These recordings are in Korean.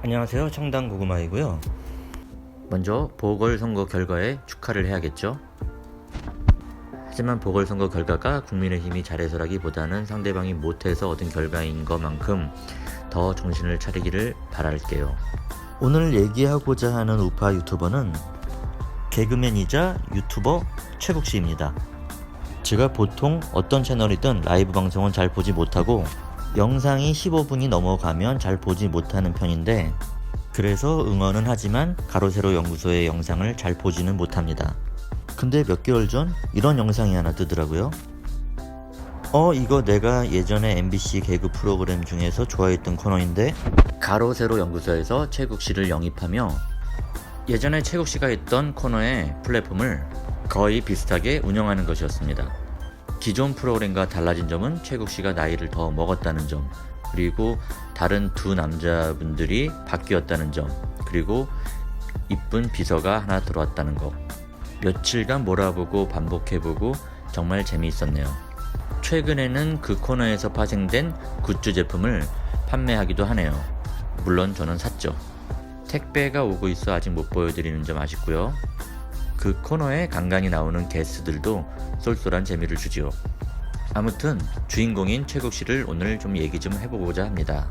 안녕하세요. 청담 고구마이고요. 먼저 보궐선거 결과에 축하를 해야겠죠. 하지만 보궐선거 결과가 국민의힘이 잘해서라기보다는 상대방이 못해서 얻은 결과인 것만큼 더 정신을 차리기를 바랄게요. 오늘 얘기하고자 하는 우파 유튜버는 개그맨이자 유튜버 최국 씨입니다. 제가 보통 어떤 채널이든 라이브 방송은 잘 보지 못하고 영상이 15분이 넘어가면 잘 보지 못하는 편인데 그래서 응원은 하지만 가로세로 연구소의 영상을 잘 보지는 못합니다. 근데 몇 개월 전 이런 영상이 하나 뜨더라고요. 어 이거 내가 예전에 MBC 개그 프로그램 중에서 좋아했던 코너인데 가로세로 연구소에서 최국 씨를 영입하며 예전에 최국 씨가 했던 코너의 플랫폼을 거의 비슷하게 운영하는 것이었습니다. 기존 프로그램과 달라진 점은 최국 씨가 나이를 더 먹었다는 점, 그리고 다른 두 남자분들이 바뀌었다는 점, 그리고 이쁜 비서가 하나 들어왔다는 것. 며칠간 몰아보고 반복해보고 정말 재미있었네요. 최근에는 그 코너에서 파생된 굿즈 제품을 판매하기도 하네요. 물론 저는 샀죠. 택배가 오고 있어 아직 못 보여드리는 점 아쉽고요. 그 코너에 간간히 나오는 게스트들도 쏠쏠한 재미를 주지요. 아무튼 주인공인 최국 씨를 오늘 좀 얘기 좀 해보고자 합니다.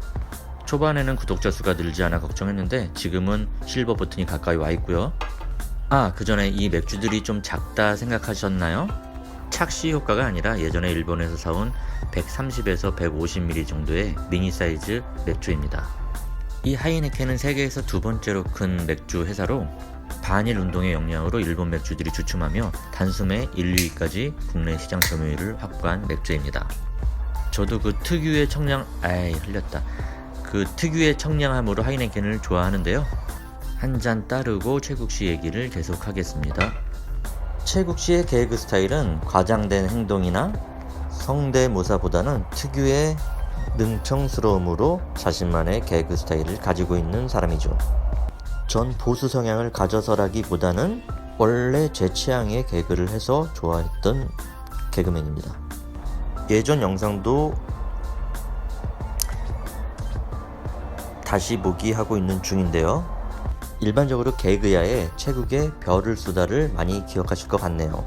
초반에는 구독자 수가 늘지 않아 걱정했는데 지금은 실버 버튼이 가까이 와 있고요. 아, 그 전에 이 맥주들이 좀 작다 생각하셨나요? 착시 효과가 아니라 예전에 일본에서 사온 130에서 150ml 정도의 미니 사이즈 맥주입니다. 이 하이네켄은 세계에서 두 번째로 큰 맥주 회사로 반일 운동의 역량으로 일본 맥주들이 주춤하며 단숨에 1, 2위까지 국내 시장 점유율을 확보한 맥주입니다. 저도 그 특유의 청량, 아이 흘렸다. 그 특유의 청량함으로 하이네켄을 좋아하는데요. 한 잔 따르고 최국 씨 얘기를 계속하겠습니다. 최국 씨의 개그 스타일은 과장된 행동이나 성대모사보다는 특유의 능청스러움으로 자신만의 개그 스타일을 가지고 있는 사람이죠. 전 보수 성향을 가져서라기보다는 원래 제 취향의 개그를 해서 좋아했던 개그맨입니다. 예전 영상도 다시 보기 하고 있는 중인데요. 일반적으로 개그야의 최국의 별을 쏘다를 많이 기억하실 것 같네요.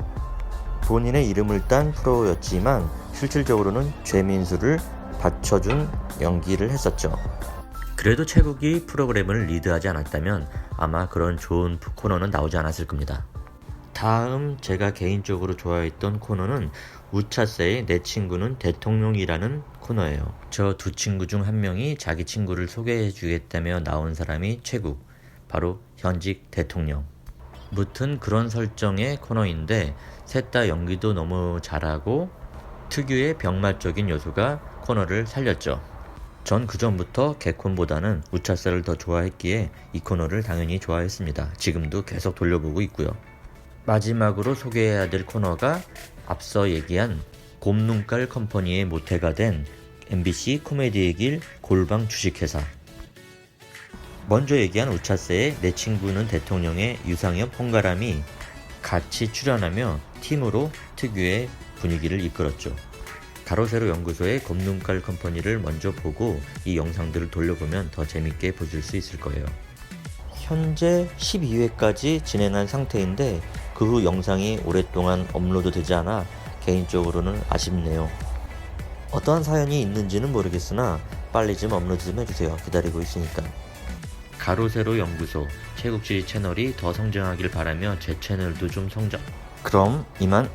본인의 이름을 딴 프로였지만 실질적으로는 죄민수를 받쳐준 연기를 했었죠. 그래도 최국이 프로그램을 리드하지 않았다면 아마 그런 좋은 코너는 나오지 않았을 겁니다. 다음 제가 개인적으로 좋아했던 코너는 우차세의 내 친구는 대통령이라는 코너예요. 저 두 친구 중 한 명이 자기 친구를 소개해 주겠다며 나온 사람이 최국, 바로 현직 대통령. 무튼 그런 설정의 코너인데 셋 다 연기도 너무 잘하고 특유의 병맛적인 요소가 코너를 살렸죠. 전 그전부터 개콘보다는 우차사를 더 좋아했기에 이 코너를 당연히 좋아했습니다. 지금도 계속 돌려보고 있고요. 마지막으로 소개해야 될 코너가 앞서 얘기한 곰눈깔 컴퍼니의 모태가 된 MBC 코미디의 길 골방 주식회사. 먼저 얘기한 우차세의 내 친구는 대통령의 유상엽 홍가람이 같이 출연하며 팀으로 특유의 분위기를 이끌었죠. 가로세로 연구소의 검눈깔 컴퍼니를 먼저 보고 이 영상들을 돌려보면 더 재밌게 보실 수 있을 거예요. 현재 12회까지 진행한 상태인데 그 후 영상이 오랫동안 업로드 되지 않아 개인적으로는 아쉽네요. 어떠한 사연이 있는지는 모르겠으나 빨리 좀 업로드 좀 해주세요. 기다리고 있으니까. 가로세로 연구소 최국씨 채널이 더 성장하길 바라며 제 채널도 좀 성장. 그럼 이만